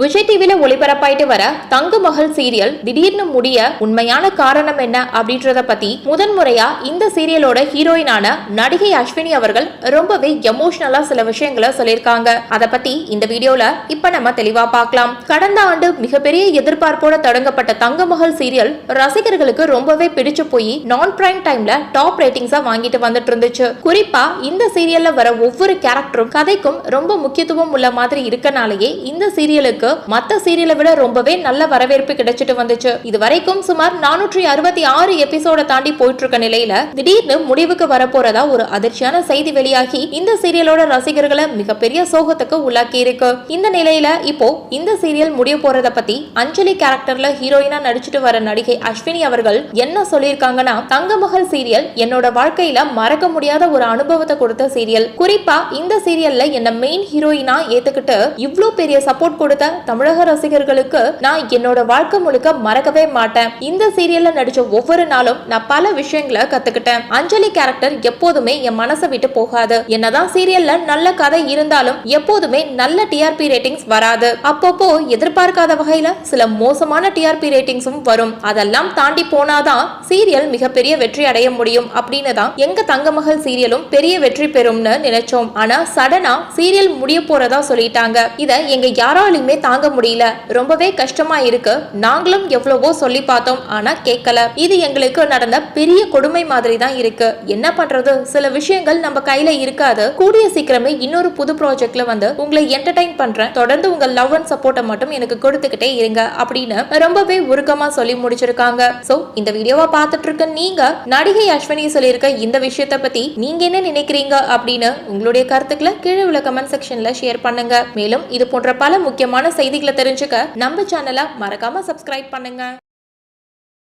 விஜய் டிவில ஒளிபரப்பாயிட்டு வர தங்க மகள் சீரியல் திடீர்னு முடிய உண்மையான காரணம் என்ன அப்படின்றத பத்தி முதன்முறையா இந்த சீரியலோட ஹீரோயினான நடிகை அஸ்வினி அவர்கள் ரொம்பவே எமோஷனலா சில விஷயங்களை சொல்லியிருக்காங்க. அத பத்தி இந்த வீடியோல இப்ப நம்ம தெளிவா பார்க்கலாம். கடந்த ஆண்டு மிகப்பெரிய எதிர்பார்ப்போட தொடங்கப்பட்ட தங்க மகள் சீரியல் ரசிகர்களுக்கு ரொம்பவே பிடிச்சு போய் நான் பிரைம் டைம்ல டாப் ரேட்டிங்ஸா வாங்கிட்டு வந்துட்டு இருந்துச்சு. குறிப்பா இந்த சீரியல்ல வர ஒவ்வொரு கேரக்டரும் கதைக்கும் ரொம்ப முக்கியத்துவம் உள்ள மாதிரி இருக்கனாலேயே இந்த சீரியலுக்கு மத்த சீரியலை விட ரொம்பவே நல்ல வரவேற்பு கிடைச்சிட்டு வந்துச்சு. இது வரைக்கும் சுமார் நானூற்றி அறுபத்தி ஆறு எபிசோட தாண்டி போயிட்டு இருக்க நிலையில திடீர்னு முடிவுக்கு வரப்போறதா ஒரு அதிர்ச்சியான செய்தி வெளியாகி இந்த சீரியலோட ரசிகர்களை மிகப்பெரிய சோகத்துக்கு உள்ளாக்கி இருக்கு. இந்த நிலையில இப்போ இந்த சீரியல் முடிய போறத பத்தி அஞ்சலி கேரக்டர்ல ஹீரோயினா நடிச்சிட்டு வர நடிகை அஸ்வினி அவர்கள் என்ன சொல்லியிருக்காங்கன்னா தங்கமகள் சீரியல் என்னோட வாழ்க்கையில மறக்க முடியாத ஒரு அனுபவத்தை கொடுத்த சீரியல் குறிப்பா இந்த சீரியல்ல என்ன மெயின் ஹீரோயினா ஏத்துக்கிட்டு இவ்ளோ பெரிய சப்போர்ட் கொடுத்த தமிழக ரசிகர்களுக்கு நான் என்னோட வாழ்க்கை முழுக்க மறக்கவே மாட்டேன். இந்த சீரியல்ல நடிச்ச ஒவ்வொரு நாளும் நான் பல விஷயங்களை கத்துக்கிட்டேன். அஞ்சலி கேரக்டர் எப்போதுமே என் மனசை விட்டு போகாது. என்னதான் சீரியல்ல நல்ல கதை இருந்தாலும் எப்போதுமே நல்ல டிஆர்பி ரேட்டிங்ஸ் வராது. அப்பப்போ எதிர்பார்க்காத வகையில சில மோசமான டிஆர்பி ரேட்டிங்ஸும் வரும். அதெல்லாம் தாண்டி போனாதான் சீரியல் மிகப்பெரிய வெற்றி அடைய முடியும் அப்படின்னு தான் எங்க தங்கமகள் சீரியலும் பெரிய வெற்றி பெறும்னு நினைச்சோம். ஆனா சடனா சீரியல் முடிய போறதா சொல்லிட்டாங்க. இத எங்க யாராலையுமே தாங்க முடியல. ரொம்பவே கஷ்டமா இருக்கு. நாங்களும் எவ்வளவோ சொல்லி பார்த்தோம் ஆனா கேட்கல. இது எங்களுக்கு நடந்த பெரிய கொடுமை மாதிரி தான் இருக்கு. என்ன பண்றது? சில விஷயங்கள் நம்ம கையில இருக்காது. கூடிய சீக்கிரமே இன்னொரு புது ப்ராஜெக்ட்ல வந்து உங்களை என்டர்டைன் பண்றேன். தொடர்ந்து உங்க லவ் அண்ட் சப்போர்ட்டை மட்டும் எனக்கு கொடுத்துக்கிட்டே இருங்க அப்படின்னு ரொம்பவே உருக்கமா சொல்லி முடிச்சிருக்காங்க. சோ இந்த வீடியோவை பார்த்துட்டு இருக்க நீங்க நடிகை அஸ்வினி சொல்லியிருக்க இந்த விஷயத்தை பத்தி நீங்க என்ன நினைக்கிறீங்க அப்படின்னு உங்களுடைய கருத்துக்களை கீழே உள்ள கமெண்ட் செக்ஷன்ல ஷேர் பண்ணுங்க. மேலும் இது போன்ற பல முக்கியமான செய்திகளை தெரிஞ்சுக்க நம்ம சேனலை மறக்காம சப்ஸ்கிரைப் பண்ணுங்க.